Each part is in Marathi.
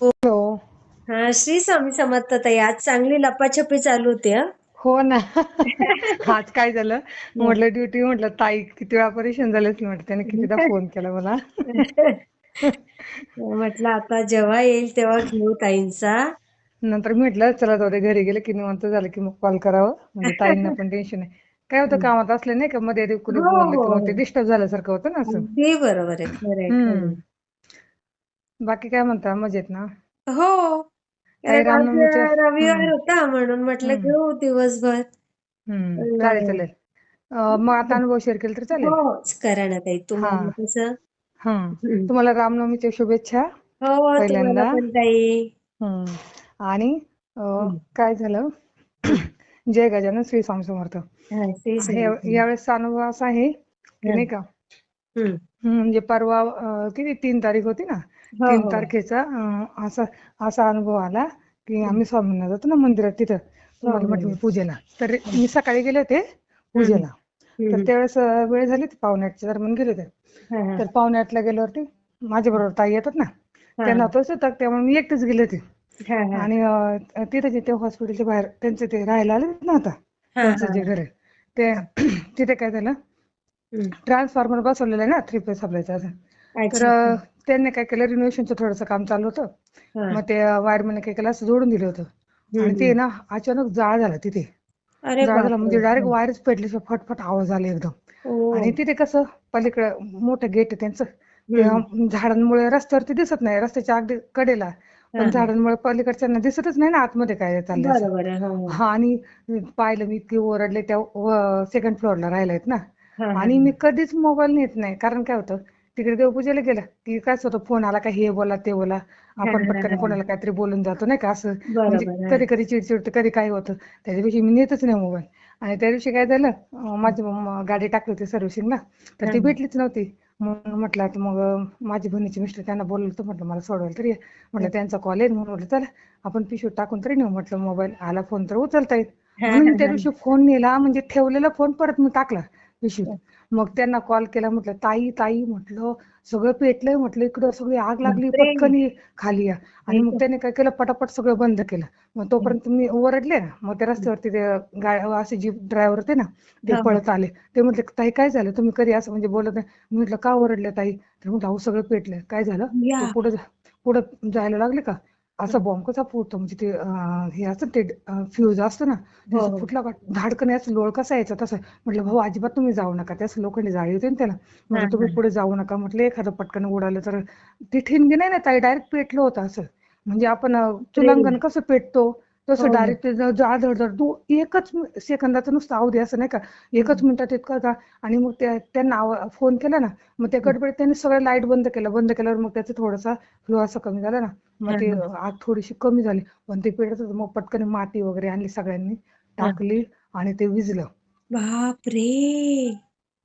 हो. हा श्री स्वामी समर्थ ताई आज चांगली लपाछपी चालू होती हा. हो ना. आज काय झालं? म्हटलं ड्युटी म्हटलं ताई किती वेळा परेशान झालेच म्हटलं त्याने कितीदा फोन केला मला. म्हटलं आता जेव्हा येईल तेव्हा घेऊ ताईंचा. नंतर म्हटलं चला जाऊ दे घरी गेले की निवांत झालं की मग कॉल करावं. म्हणजे ताईंना पण टेन्शन नाही काय होतं कामात असले नाही का मध्ये कुणी बोललं हो, की मग ते हो. डिस्टर्ब झाल्यासारखं होतं ना असं? बरोबर आहे. खरं आहे, खरं हम्म. बाकी काय म्हणता? मजेत ना. हो. काही कारण आज रामनवमीच्या रविवार हम्म होता म्हणून म्हटलं हम्म. घेऊ दिवसभर. हम्म. चालेल चालेल. अं, मग आता अनुभव शेअर केला तर चालेल? हो करा ना ताई. हा. तुम्हाला कसं हा. हम्म. तुम्हाला रामनवमीच्या शुभेच्छा. हो तुम्हाला पहिल्यांदा. पण ताई. हम्म. आणि अं, हम्म. काय झालं? जय गजानन श्री स्वामी समर्थ. हा हे. यावेळेसचा अनुभव असा आहे की हा. नाही का? हम्म. हम्म, म्हणजे परवा अं, किती? तीन तारीख होती ना? तीन हो तारखेचा असा असा अनुभव आला की. आम्ही स्वामींना जातो ना मंदिरात तिथं हो तुम्हाला हो म्हटलं पूजेला तर मी सकाळी गेले होते. पूजेला तर. त्यावेळेस वेळ झाली होती पावणे आठच्या दरम्यान गेले होते हा, हा. तर पावणे आठला गेल्यावरती माझ्या बरोबर ताई येतात ना हा, त्यांना तोच होता त्यामुळे मी एकटीच गेले होते हा, हा. आणि तिथे जिथे हॉस्पिटलच्या बाहेर त्यांचे ते राहायला आले ना आता हा, त्यांचं हा, जे घर आहे ते तिथे काय झालं. ट्रान्सफॉर्मर बसवलेलं आहे ना थ्री फेज सप्लायचं तर त्यांनी काय केलं रिनोव्हेशनचं थोडंसं काम चालू होतं हा. मग ते वायरमॅन काय केलं असं जोडून दिलं होतं आणि ते. ना अचानक जाळ झाला तिथे जाळ झाला म्हणजे डायरेक्ट. वायरच पेटली फटफट आवाज आले एकदम ओ आणि तिथे कसं पलीकडे मोठं गेट आहे त्यांचं झाडांमुळे रस्त्यावरती दिसत नाही रस्त्याच्या अगदी कडेला हा, पण हा. झाडांमुळे पलीकडच्यांना दिसतच नाही ना आतमध्ये काय चाललंय हो हो. हा आणि पाहिलं मी इतकी ओरडले त्या सेकंड फ्लोअरला राहिला आहेत ना हा, हा, आणि हा. मी कधीच मोबाईल नेत नाही कारण काय होतं तिकडे देवपूजेला गेलं. की काय होतं फोन आला का हे बोला ते बोला. आपण पटकन. कोणाला काहीतरी बोलून जातो नाही का? असं म्हणजे कधी कधी चिडचिड कधी काय होतं. त्याच्यापेक्षा मी नेतच नाही मोबाईल. आणि त्या दिवशी काय झालं माझी गाडी टाकली होती सर्व्हिसिंगला तर ती भेटलीच नव्हती. म्हणून म्हटलं आता मग माझी बहिणीचे मिस्टर त्यांना बोलवलं होतं. म्हटलं मला सोडवायला तरी. म्हटलं त्यांचा कॉल येईल. म्हणून म्हटलं चला आपण पिशवीत टाकून तरी नेऊ. म्हटलं मोबाईल आला फोन तर उचलता येईल. म्हणून त्या. दिवशी फोन नेला म्हणजे ठेवलेला फोन परत मी टाकला पिशवीत. मग त्यांना कॉल केला म्हटलं ताई ताई म्हटलं सगळं पेटलंय म्हटलं इकडं सगळी आग लागली पटकन खाली या. आणि मग त्याने काय केलं पटापट सगळं बंद केलं. मग तोपर्यंत मी ओरडले ना मग त्या रस्त्यावरती ते असे जीप ड्रायव्हर होते ना ते. पळत आले. ते म्हटले ताई काय झालं? तुम्ही कधी असं म्हणजे बोलत नाही? मी म्हटलं का ओरडले ताई? तर म्हटलं अहो सगळं पेटलंय. काय झालं? पुढे पुढे जायला लागले का? असा बॉम्ब कसा फुटतो? म्हणजे ते हे असतं ते फ्यूज असतं ना हो हो. फुटला का? धाडकन असं लोळ कसा यायचा? तसं. म्हटलं भाऊ अजिबात तुम्ही जाऊ नका. त्यास लोखंडी जाळी होती ना त्याला. हा, म्हटलं तुम्ही हा. पुढे जाऊ नका. म्हटलं एखादं पटकन उडालं तर ते ठिणगी नाही ना ताई डायरेक्ट पेटलं होतं असं. म्हणजे आपण चुलांगण कसं पेटतो? तसं हो हो डायरेक्ट जाळ धडधड दो एकच सेकंदाचं नुसतं अवधी असं नाही का? एकच मिनिटात इतकं जा. आणि मग त्या त्यांना फोन केला ना मग त्या गडबडीत त्यांनी सगळं लाइट बंद केलं. बंद केल्यावर मग त्याचा थोडासा फ्लो असं कमी झाला ना. हा, मग ते. आग थोडीशी कमी झाली. पण ते पेटत होतं. मग पटकन माती वगैरे आणली सगळ्यांनी. टाकली आणि ते विझलं बापरे!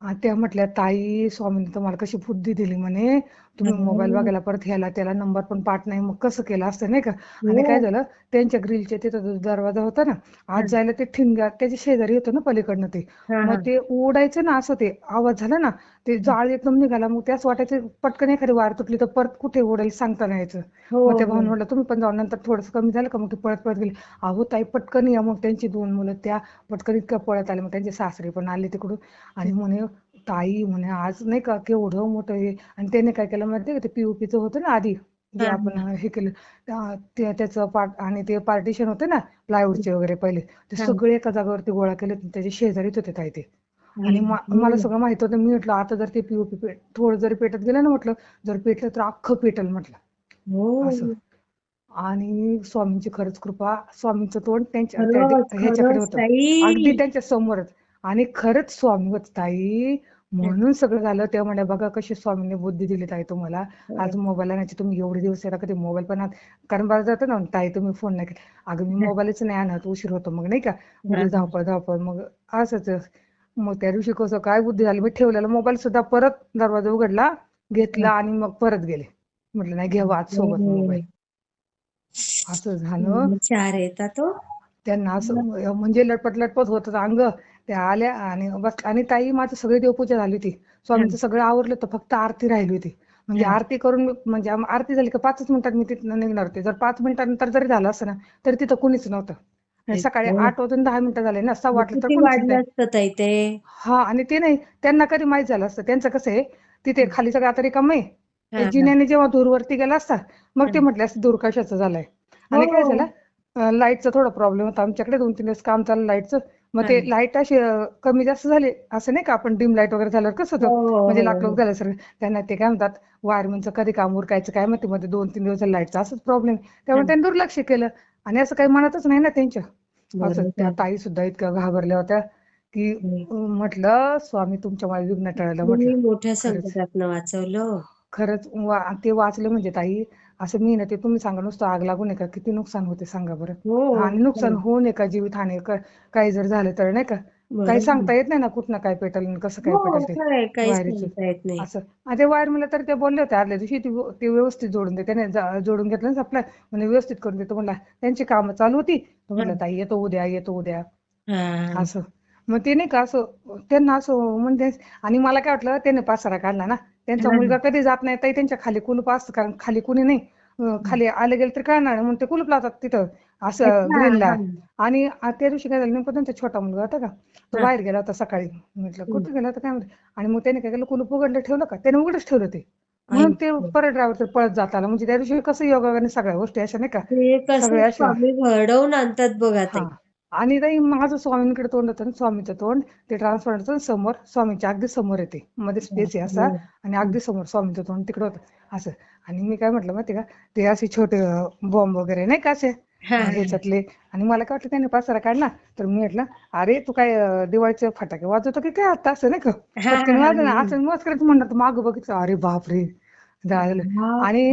आ, त्या म्हटल्या ताई स्वामींनी तुम्हाला कशी बुद्धी दिली म्हणे. तुम्ही मोबाईल हो बघायला परत ह्याला त्याला नंबर पण पाठ नाही मग कसं केलं असतं नाही का? आणि हो. काय झालं त्यांच्या ग्रिलच्या तिथं दरवाजा होता ना आज जायला ते ठिणग्या त्याच्या शेजारी होतं ना पलीकडनं ते. मग. ते ओढायचं ना असं ते आवाज झाला ना ते जाळ एकदम निघाला मग त्याच वाटायचं पटकन एखादी वार तुटली तर परत कुठे ओढायला सांगता नाही यायचं. हो मग हो. भाऊन म्हटलं तुम्ही पण जाऊन नंतर थोडंसं कमी झालं का? मग ते पळत पळत गेले. अहो ताई पटकन या. मग त्यांची दोन मुलं त्या पटकन इतक्या पळत आल्या. मग त्यांचे सासरे पण आले तिकडून. आणि म्हणे ताई म्हणे आज नाही का केवढं मोठं हे. आणि त्याने काय केलं माहिती का ते पीओपीचं होतं ना आधी जे आपण हा. केलं त्याचं पार्ट आणि ते पार्टिशन होते ना प्लायवूडचे वगैरे पहिले ते. सगळे एका जागेवरती गोळा केले त्याच्या शेजारीच होते ताई ते. आणि. मला सगळं माहीत होतं मी म्हटलं आता जर ते पीओपी थोडं जरी पेटत गेलं ना म्हटलं जर पेटलं तर अख्खं पेटल म्हटलं. हो. असं. आणि स्वामींची खरंच कृपा स्वामींचं तोंड त्यांच्या ह्याच्याकडे होतं. अगदी त्यांच्या समोरच. आणि खरंच स्वामी होत ताई म्हणून सगळं झालं. तेव्हा म्हणे बघा कशी स्वामींनी बुद्धी दिली ताई तुम्हाला. आज मोबाईल आणायची तुम्ही एवढे दिवस येता कधी मोबाईल पण कारण बरं जातं ना ताई तुम्ही फोन नाही केला. अगं मी मोबाईलच नाही आणत उशीर होतो मग नाही का? उगाच धावपळ धावपळ मग असंच. मग त्या दिवशी कसं काय बुद्धी झाली? मी ठेवलेला मोबाईल सुद्धा परत दरवाजा उघडला घेतला आणि मग परत गेले. म्हटलं नाही घ्यावा आज सोबत मोबाईल असं झालं. चार येतात तो? त्यांना असं म्हणजे लटपट लटपट होतं अंग. त्या आल्या आणि बस आणि ताई माझं सगळी देवपूजा झाली होती. स्वामींचं सगळं आवरलं होतं फक्त आरती राहिली होती. म्हणजे. आरती करून म्हणजे आरती झाली का पाचच मिनिटात मी तिथनं निघणार होते. जर पाच मिनिटानंतर जरी झालं असतं ना तरी तिथं कुणीच नव्हतं. आणि सकाळी. आठ वाजून दहा मिनिटं झाले ना सहा वाटलं तर हा आणि ते नाही त्यांना कधी माहीत झालं असतं. त्यांचं कसं आहे तिथे खाली सगळं आता रिकामं आहे. जिन्याने जेव्हा धूरवरती गेला असता मग ते. म्हटले असते धूर कशाचा झालाय? आणि काय हो. झालं? लाईटचा थोडा प्रॉब्लेम होता. आमच्याकडे दोन तीन दिवस काम चाललं लाईटचं. मग ते. लाइट अशी कमी जास्त झाली असं नाही का आपण डिम लाइट वगैरे झाल्यावर कसं होतं? हो, हो, म्हणजे हो, लाकलूक हो. झालं सर त्यांना ते काय म्हणतात वायरमनचं कधी काम उरकायचं काय माहिती मध्ये दोन तीन दिवस लाईटचा असंच प्रॉब्लेम त्यामुळे. त्यांनी दुर्लक्ष केलं. आणि असं काही म्हणतच नाही ना त्यांच्या. असं त्या. ताई सुद्धा इतक्या घाबरल्या होत्या की म्हटलं स्वामी तुमच्यामुळे विघ्न टळलं म्हटलं. मोठ्या वाचवलं. खरंच ते वाचलं म्हणजे ताई असं मी ना ते तुम्ही सांगा नुसतं आग लागून का? किती नुकसान होते सांगा बरं. हो आणि नुकसान. होऊ नये का? जीवितहानी का- काही जर झालं तर नाही का? काही सांगता येत नाही ना कुठनं काय पेटल कसं काय हो पेटल ते असं. आणि ते वायर मला तर ते बोलले होते आदल्या दिवशी ती व्यव- ते व्यवस्थित जोडून दे. त्याने जोडून घेतलं ना आपल्या म्हणजे व्यवस्थित करून देतो म्हणला त्यांची कामं चालू होती. हा. म्हणलं ताई येतो उद्या येतो उद्या. हा. असं. मग ते नाही का असं त्यांना असं म्हणजे आणि मला काय वाटलं त्याने पासारा काढला ना. त्यांचा. मुलगा कधी जात नाही ताई त्यांच्या खाली कुलूप असतं कारण खाली कुणी नाही. खाली आले गेले तर कळणार नाही म्हणून ते कुलूप लावतात तिथं असं ग्रीनला आणि त्या दिवशी काय झालं नेमकं त्यांचा छोटा मुलगा होता का? तो. बाहेर गेला होता सकाळी. म्हटलं. कुठे गेला होता काय माहिती आणि मग त्याने काय केलं कुलूप उघडलं ठेवलं का? त्याने उघडच ठेवलं ते. म्हणून ते परत ड्रायव्हर पळत जात आला. म्हणजे त्या दिवशी कसं योगाने सगळ्या गोष्टी अशा नाही का? सगळ्या अशा. आणतात बघा आणि ताई माझं स्वामींकडे तोंड होतं ना स्वामीचं तोंड. ते ट्रान्सफॉर्मरचं समोर स्वामीच्या अगदी समोर येते. मध्ये स्पेस आहे असा आणि अगदी समोर स्वामीचं तोंड तिकडे होतं. असं. आणि मी काय म्हटलं माहिती का ते असे छोटे बॉम्ब वगैरे नाही का असे? हा हा. ह्याच्यातले. आणि मला काय वाटलं त्याने पासारा काढला. तर मी म्हटलं अरे तू काय दिवाळीचे फटाके वाजवतो की काय आता? असं नाही का? हा हा हा. असं मस्त करत म्हणलं मागं बघितलं. अरे बापरे. झालं. आणि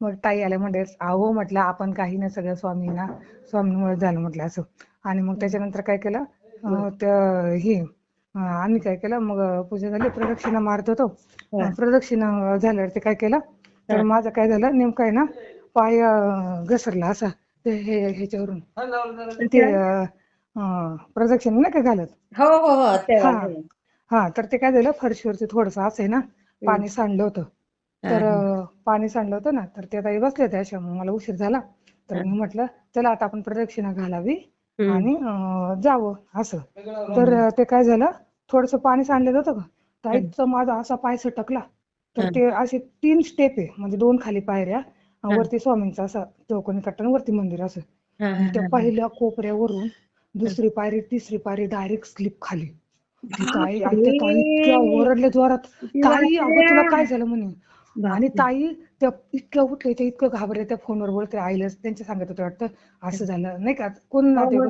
मग ताई आल्या म्हणजे अहो म्हटलं आपण काही नाही सगळं स्वामींना स्वामींमुळे झालं म्हटलं असं. आणि मग त्याच्यानंतर काय केलं? हे आम्ही काय केलं? मग पूजा झाली प्रदक्षिणा मारत होतो. हा. प्रदक्षिणा झाल्यावरती काय केलं? तर माझं काय झालं? नेमकं आहे ना पाय घसरला असा ते हे ह्याच्यावरून. ते प्रदक्षिणा नाही का घालत? हो हो हो तर ते काय झालं? फरशीवरती थोडस असं आहे ना. पाणी सांडलं होतं. तर पाणी सांडलं होतं ना तर ते ताई बसले अशा मग मला उशीर झाला. तर. मी म्हटलं चला आता आपण प्रदक्षिणा घालावी. आणि जावं असं. तर ते काय झालं थोडस पाणी सांडलेलं होतं का. ताईचा माझा असा पाय सटकला. तर. ते असे तीन स्टेप आहे म्हणजे दोन खाली पायऱ्या. वरती स्वामींचा असा चौकोनी कट्टा आणि वरती मंदिर असं. आणि त्या पहिल्या कोपऱ्यावरून दुसरी पायरी तिसरी पायरी डायरेक्ट स्लिप खाली. त्या ताई इतक्या जोरात. अगं तुला काय झालं म्हणे? आणि ताई त्या इतक्या उठले ते इतकं घाबरले त्या फोनवर बोलते आईला त्यांच्या सांगत होते वाटतं असं झालं. नाही का? कोण हो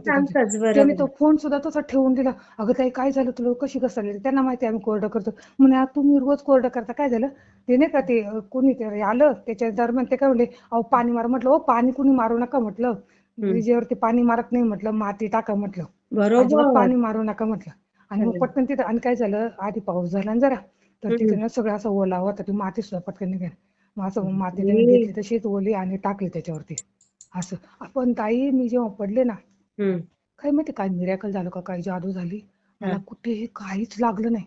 त्याने तो फोन सुद्धा तसा ठेवून दिला. अगं ताई काय झालं तुला? कशी घसरली? त्यांना माहिती आम्ही कोरडं करतो. म्हणे "आ, तुम्ही रोज कोरडं करता. काय झालं? ते नाही का ते कोणी ते आलं त्याच्या दरम्यान ते काय म्हणले अहो पाणी मार. म्हटलं हो पाणी कुणी मारू नका. म्हटलं. विजेवरती पाणी मारत नाही म्हटलं माती टाका म्हटलं. बरोबर. पाणी मारू नका म्हटलं. आणि मग. पटकन तिथं आणि काय झालं आधी पाऊस झाला ना जरा. तर. तिथे ना सगळं असं ओला होता ती माती सुद्धा पटकन निघाली. मग असं माती त्याने. घेतली तशीच ओली आणि टाकली त्याच्यावरती. असं. आपण ताई मी जेव्हा पडले ना. काय माहिती काय मिरॅकल झालं का काय जादू झाली. मला. कुठेही काहीच लागलं नाही.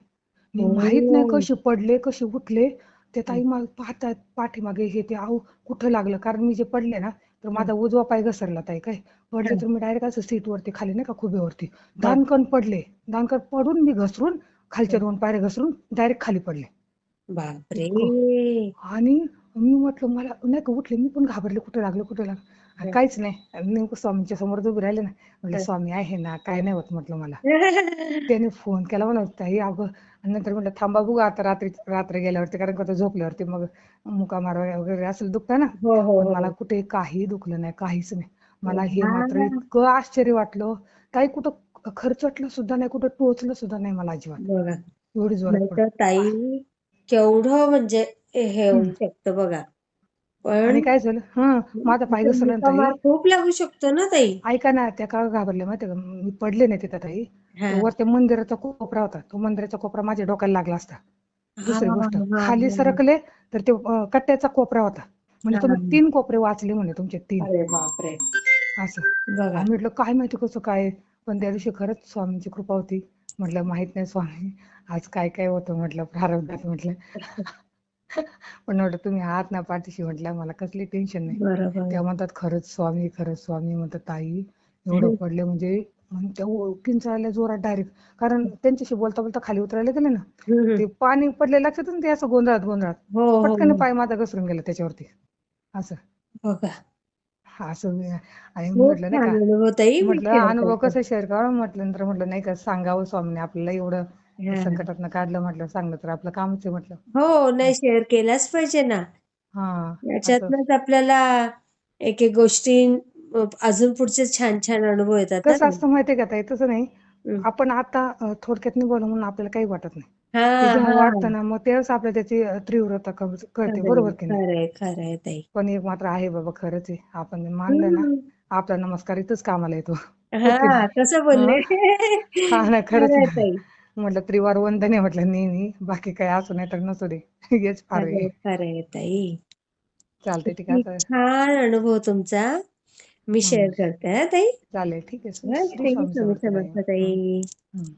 मी हो. माहीत नाही कशी पडले कसे उठले. ते ताई मग पाहतात पाठीमागे हे ते आहो कुठं लागलं? कारण मी जे पडले ना तर माझा उजवा पाय घसरला ताई काय? पडले तर मी डायरेक्ट असं सीट वरती खाली नाही का खुबेवरती दानकण पडले. दानकण पडून मी घसरून खालच्या दोन पायऱ्या घसरून डायरेक्ट खाली पडले. बापरे. आणि मी म्हटलं मला नाही का उठले? मी पण घाबरले. कुठे लागलं? कुठे लागलं? काहीच नाही. नेमकं स्वामींच्या समोर उभे राहिले ना. म्हटलं हं. स्वामी आहे ना काय नाही होत म्हटलं मला. त्याने फोन केला म्हणा ताई अगं. नंतर म्हटलं थांबा बघू आता रात्री रात्री गेल्यावरती कारण का झोपल्यावरती मग मुका मार वगैरे असेल दुखतं ना. हो हो हो. मला कुठे काही दुखलं नाही काहीच नाही. मला हे हा. मात्र इतकं आश्चर्य वाटलं. काही कुठं खर्चटलं सुद्धा नाही कुठं टोचलं सुद्धा नाही मला अजिबात. एवढी जोरात ताई केवढं म्हणजे हे होऊ शकतं बघा. पण आणि काय झालं? हं माझा पाय घसरला ना ताई. मुक्कामार खूप लागू शकतो ना ताई? ऐका ना त्या का घाबरल्या माहितीये का? मी पडले नाही तिथं ताई. तो वर त्या मंदिराचा कोपरा होता. तो मंदिराचा कोपरा माझ्या डोक्याला लागला असता. दुसरी गोष्ट खाली. सरकले तर ते कट्ट्याचा कोपरा होता. म्हणजे. तुम्ही तीन कोपरे वाचले म्हणे तुमचे तीन. असं. म्हटलं काय माहिती कसं काय पण त्या दिवशी खरंच स्वामींची कृपा होती. म्हटलं माहीत नाही स्वामी आज काय काय होतं? म्हटलं प्रारब्धात म्हटलं. पण म्हटलं तुम्ही आहात ना पाठीशी म्हटलं मला कसली टेन्शन नाही. त्या म्हणतात खरंच स्वामी खरंच स्वामी म्हणतात ताई एवढं पडले म्हणजे त्या आल्या जोरात डायरेक्ट कारण त्यांच्याशी बोलता बोलता खाली उतरायला गेले ना. ते पाणी पडले लक्षात ते असं गोंधळात गोंधळात हो हो पटकन हो. पाय माझा घसरून गेला त्याच्यावरती. असं. असं आणि म्हटलं नाही का अनुभव ताई म्हटलं. कसं शेअर करावं म्हटलं नंतर म्हटलं नाही का सांगावं स्वामीने आपल्याला एवढं. संकटातनं काढलं म्हटलं सांगलं तर आपलं कामच आहे म्हटलं. हो नाही शेअर केलाच पाहिजे ना. हा याच्यातनच आपल्याला एक एक गोष्टी अजून पुढचे छान छान अनुभव येतात कसं असतं माहितीये का ताई? तसं नाही. आपण आता थोडक्यात बोलू म्हणून आपल्याला काही वाटत नाही. हा ते जेव्हा हा. वाटतं ना मग त्यावेळेस आपल्याला त्याची तीव्रता कळ- कळते बरोबर की नाही? खरंय खरंय ताई. पण एक मात्र आहे बाबा खरंच आहे. आपण मानलं ना. आपला नमस्कार इथंच कामाला येतो. हो बोलले. ना खरंच ताई. म्हटलं त्रिवार वंदन आहे म्हटलं नेहमी बाकी काय असू नाही तर नसू दे. हेच फार आहे खरंय खरंय ताई. चालते ठीक आहे. आता छान अनुभव तुमचा. मी. शेअर करते हा ताई. चालेल ठीक आहे. ताई स्वामी स्वामी समर्थ ताई समर्थ ताई. हम्म.